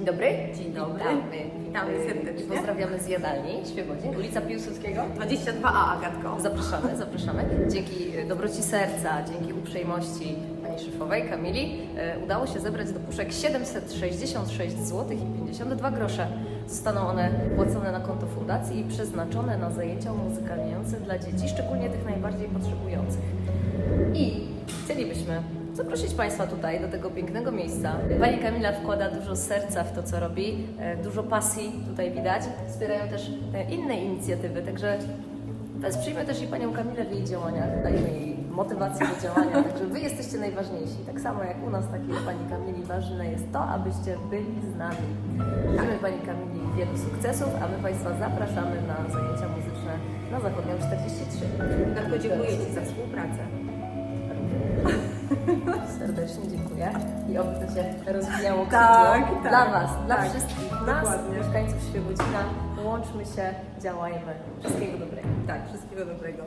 Dzień dobry. Dzień dobry. Witamy. Witamy serdecznie. I Pozdrawiamy z jadalni Świebodzin, ulica Piłsudskiego. 22A Agatko. Zapraszamy, zapraszamy. Dzięki e, dobroci serca, dzięki uprzejmości pani szefowej Kamili e, udało się zebrać do puszek 766 zł i 52 grosze. Zostaną one płacone na konto fundacji i przeznaczone na zajęcia umuzykalniające dla dzieci, szczególnie tych najbardziej potrzebujących. Zaprosić Państwa tutaj do tego pięknego miejsca. Pani Kamila wkłada dużo serca w to, co robi, e, dużo pasji tutaj widać. Wspierają też inne inicjatywy, także wesprzyjmy też i Panią Kamilę w jej działaniach, dajmy jej motywację do działania, także Wy jesteście najważniejsi. Tak samo jak u nas, tak u Pani Kamili ważne jest to, abyście byli z nami. Życzymy Pani Kamili wielu sukcesów, a my Państwa zapraszamy na zajęcia muzyczne na Zachodnią 43. Agatko, dziękuję Ci za współpracę. Serdecznie dziękuję i oby to się rozwijało Tak, tak, dla Was, dla tak, wszystkich nas, dokładnie. mieszkańców Świebodzina. Łączmy się, działajmy. Wszystkiego dobrego. Tak, wszystkiego dobrego.